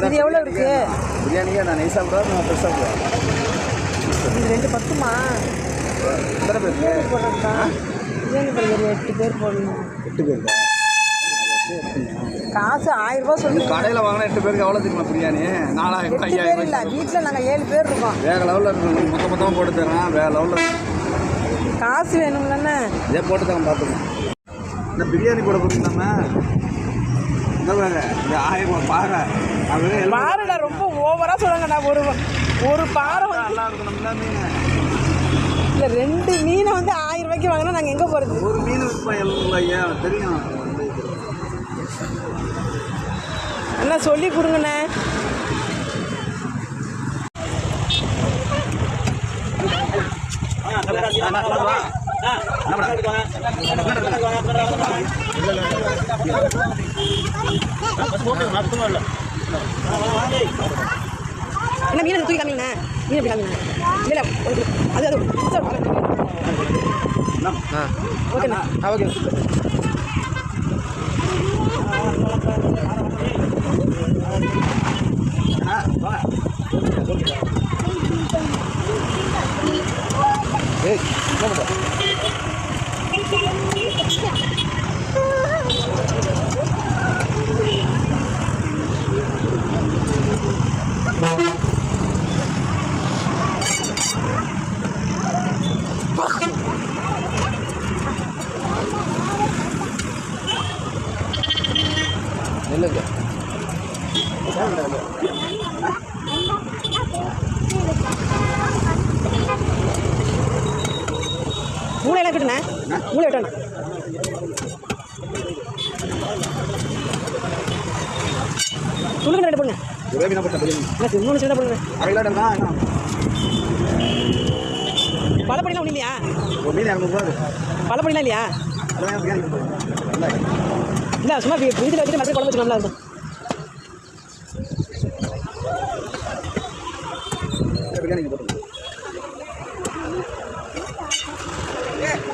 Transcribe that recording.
இது எவ்வளோ இருக்கு? பிரியாணிக்கே நான் நைஸாக கூட நான் பெருசாக கூட இது ரெண்டு பத்துமா? எத்தனை பேருக்கு? பிரியாணி போடுறதுக்கா? பிரியாணி போடுறது எட்டு பேர் போடணும் எட்டு பேருக்கு? காசு ஆயிரம் ரூபாய் சொல்லுங்க கடையில் வாங்கினா எட்டு பேருக்கு எவ்வளோ தெரியுமா பிரியாணி? நாலாயிரம் பேர் ஐயாயிரம் இல்லை வீட்டில் நாங்கள் ஏழு பேர் இருக்கோம். வேற லெவலில் இருக்கு. மொத்த மொத்தமாக போட்டு தரேன். வேற லெவலில் காசு வேணும்லண்ணே இதே போட்டு தரேன் பார்த்துக்கோங்க இந்த பிரியாணி போட போட்டுருந்தாம இந்த பாருங்க இந்த ஆயிரம் ரூபாய் பாறை அது எல்லாம் பாருடா ரொம்ப ஓவராக சொல்லுங்கண்ணா ஒரு ஒரு பாறை வந்து நல்லா இருக்கணும்ல மீன் இல்லை ரெண்டு மீனை வந்து ஆயிரம் ரூபாய்க்கு வாங்கினா நாங்கள் எங்கே போகிறது ஒரு மீன் விற்போம் தெரியும் அண்ணா சொல்லி கொடுங்கண்ணே என்ன மீன் தூக்கி காமிங்கண்ணே. மீன் எப்படி காமிங்க இல்லை அது அது ஓகேண்ணா. ஓகே. ஏய் என்ன பண்ற? நில்லுங்க. மூளை எல்லாம் கட்டுண்ணே. மூளை வெட்டணும் துணுக்கு ரெண்டு என்ன மூணு சின்ன என்ன? பழப்படிலாம் ஒன்றும் இல்லையா? பழப்படிலாம் இல்லையா? இல்லை சும்மா வீட்டில் வச்சுட்டு மற்ற குழம்பு வச்சுக்கலாம்ல. இருக்கும் பிரியாணிக்கு போட்டு